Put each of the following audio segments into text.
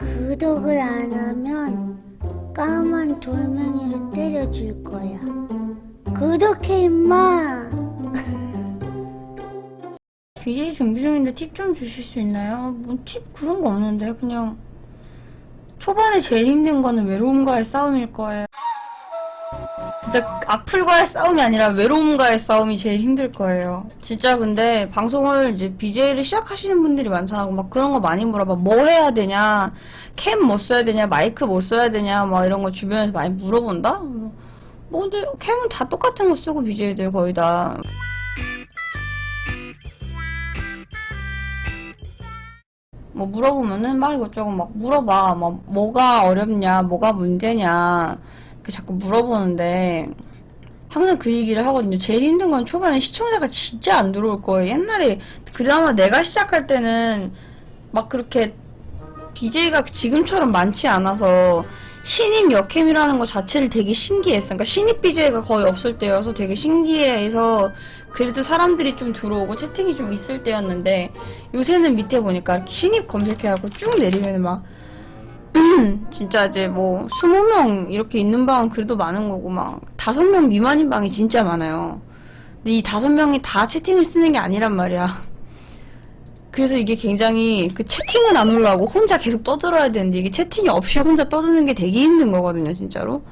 구독을 안 하면 까만 돌멩이로 때려줄 거야. 구독해 임마. BJ 준비 중인데 팁 좀 주실 수 있나요? 뭐팁 그런 거 없는데 그냥 초반에 제일 힘든 거는 외로움과의 싸움일 거예요. 진짜 악플과의 싸움이 아니라 외로움과의 싸움이 제일 힘들 거예요. 진짜 근데 방송을 이제 BJ를 시작하시는 분들이 많잖아. 막 그런 거 많이 물어봐. 뭐 해야 되냐? 캠 뭐 써야 되냐? 마이크 뭐 써야 되냐? 막 이런 거 주변에서 많이 물어본다? 뭐 근데 캠은 다 똑같은 거 쓰고 BJ들 거의 다. 뭐 물어보면은 막 이것저것 막 물어봐. 막 뭐가 어렵냐, 뭐가 문제냐. 그 자꾸 물어보는데 항상 그 얘기를 하거든요. 제일 힘든 건 초반에 시청자가 진짜 안 들어올 거예요. 옛날에 그나마 내가 시작할 때는 막 그렇게 BJ가 지금처럼 많지 않아서 신입 여캠이라는 것 자체를 되게 신기했어. 그러니까 신입 BJ가 거의 없을 때여서 되게 신기해서 그래도 사람들이 좀 들어오고 채팅이 좀 있을 때였는데 요새는 밑에 보니까 신입 검색해갖고 쭉 내리면 막 진짜 이제 뭐 20명 이렇게 있는 방은 그래도 많은 거고 막 5명 미만인 방이 진짜 많아요. 근데 이 5명이 다 채팅을 쓰는 게 아니란 말이야. 그래서 이게 굉장히 그 채팅은 안 올라오고 혼자 계속 떠들어야 되는데 이게 채팅이 없이 혼자 떠드는 게 되게 힘든 거거든요, 진짜로.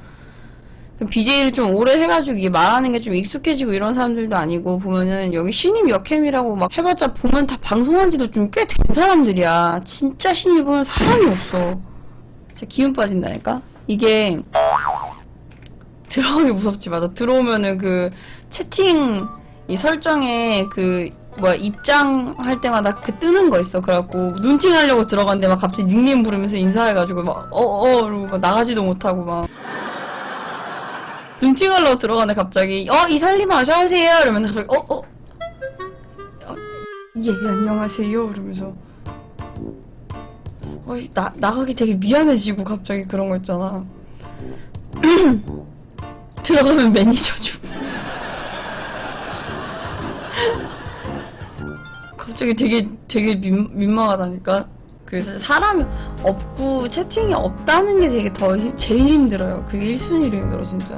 BJ를 좀 오래 해가지고 이게 말하는 게 좀 익숙해지고 이런 사람들도 아니고 보면은 여기 신입 역캠이라고 막 해봤자 보면 다 방송한 지도 좀 꽤 된 사람들이야. 진짜 신입은 사람이 없어. 진짜 기운 빠진다니까? 이게 들어가기 무섭지 맞아. 들어오면은 그 채팅 이 설정에 그 뭐야 입장할 때마다 그 뜨는 거 있어. 그래갖고 눈팅하려고 들어갔는데 막 갑자기 닉네임 부르면서 인사해가지고 막 어어 이러고 막 나가지도 못하고 막 눈팅하려고 들어가네 갑자기 어 이살림아 어서오세요 이러면 갑자기 어어 어, 예 안녕하세요 이러면서 어, 나, 나가기 되게 미안해지고 갑자기 그런 거 있잖아. 들어가면 매니저 주 갑자기 되게 되게 민, 민망하다니까? 그래서 사람이 없고 채팅이 없다는 게 되게 더 힘- 제일 힘들어요. 그게 1순위로 힘들어 진짜